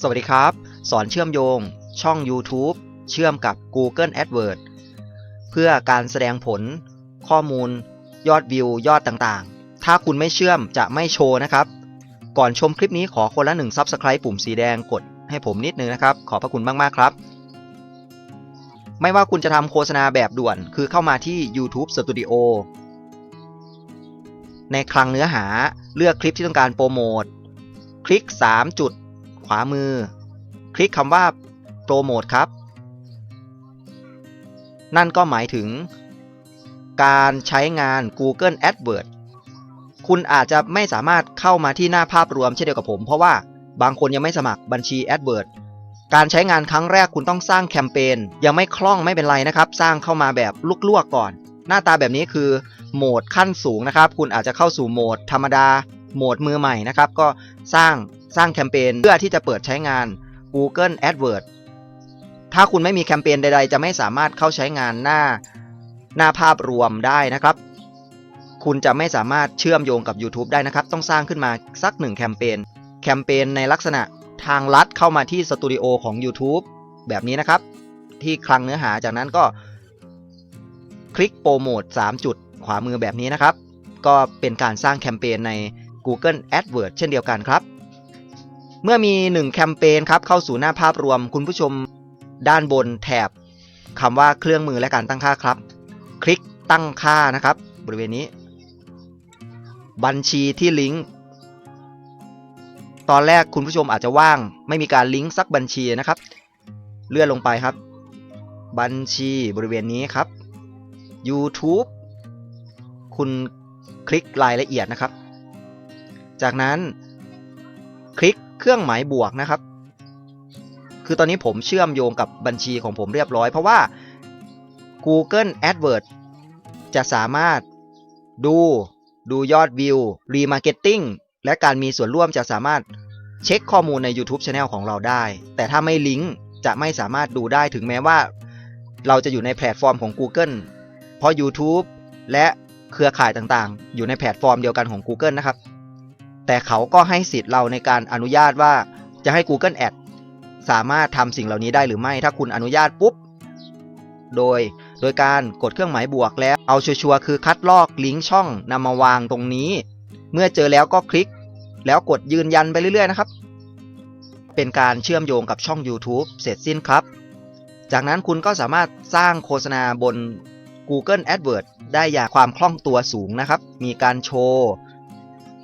สวัสดีครับ สอนเชื่อมโยง ช่อง YouTube เชื่อมกับ Google AdWords เพื่อการแสดงผล ข้อมูล ยอดวิว ยอดต่างๆ ถ้าคุณไม่เชื่อมจะไม่โชว์นะครับ ก่อนชมคลิปนี้ขอคนละหนึ่ง Subscribe ปุ่มสีแดงกดให้ผมนิดนึงนะครับ ขอบพระคุณมาก ๆ ครับ ไม่ว่าคุณจะทำโฆษณาแบบด่วน คือเข้ามาที่ YouTube Studio ในคลังเนื้อหาเลือกคลิปที่ต้องการโปรโมท คลิก 3 จุด ขวามือ คลิกคำว่าโปรโมทครับ นั่นก็หมายถึง การใช้งาน Google AdWords คุณอาจจะไม่สามารถเข้ามาที่หน้าภาพรวมเช่นเดียวกับผม เพราะว่าบางคนยังไม่สมัครบัญชี AdWords การใช้งานครั้งแรกคุณต้องสร้างแคมเปญยังไม่คล่องไม่เป็นไรนะครับ สร้างเข้ามาแบบลวกๆก่อน หน้าตาแบบนี้คือโหมดขั้นสูงนะครับ คุณอาจจะเข้าสู่โหมดธรรมดา โหมดมือใหม่นะครับ ก็สร้าง สร้างแคมเปญเพื่อที่จะเปิดใช้งาน Google AdWords ถ้าคุณไม่มีแคมเปญใด ๆ จะไม่สามารถเข้าใช้งานหน้าหน้าภาพรวมได้นะครับ คุณจะไม่สามารถเชื่อมโยงกับ YouTube ได้นะครับ ต้องสร้างขึ้นมาสักหนึ่งแคมเปญแคมเปญในลักษณะทางลัดเข้ามาที่สตูดิโอของ YouTube แบบนี้นะครับ ที่คลังเนื้อหาจากนั้นก็ คลิกโปรโมท3จุดขวามือแบบนี้นะครับ ก็เป็นการสร้างแคมเปญใน Google AdWords เช่นเดียวกันครับ เมื่อมี 1 แคมเปญครับเข้าสู่หน้าภาพรวมคุณผู้ชมด้านบนแถบคำว่าเครื่องมือและการตั้งค่าครับ คลิกตั้งค่านะครับ บริเวณนี้ บัญชีที่ลิงก์ตอนแรกคุณผู้ชมอาจจะว่าง ไม่มีการลิงก์สักบัญชีนะครับ เลื่อนลงไปครับ บัญชีบริเวณนี้ครับ YouTube คุณคลิกรายละเอียดนะครับ จากนั้นคลิก เครื่องหมายบวกนะครับ คือตอนนี้ผมเชื่อมโยงกับบัญชีของผมเรียบร้อย เพราะว่า Google AdWords จะสามารถดูดูยอดวิวรีมาร์เก็ตติ้งและการมีส่วนร่วมจะสามารถเช็คข้อมูลใน YouTube Channel ของเราได้ แต่ถ้าไม่ลิงก์จะไม่สามารถดูได้ถึงแม้ว่า เราจะอยู่ในแพลตฟอร์มของ Google เพราะ YouTube และเครือข่ายต่างๆ อยู่ในแพลตฟอร์มเดียวกันของ Google นะครับ แต่เขาก็ให้สิทธิ์เราในการอนุญาตว่าจะให้ Google Ad สามารถทำสิ่งเหล่านี้ได้หรือไม่ ถ้าคุณอนุญาตปุ๊บ โดยโดยการกดเครื่องหมายบวกแล้ว เอาชัวร์คือคัดลอกลิงก์ช่องนำมาวางตรงนี้ เมื่อเจอแล้วก็คลิก แล้วกดยืนยันไปเรื่อยๆนะครับ เป็นการเชื่อมโยงกับช่อง YouTube เสร็จสิ้นครับ จากนั้นคุณก็สามารถสร้างโฆษณาบน Google AdWords ได้อย่างความคล่องตัวสูงนะครับ มีการโชว์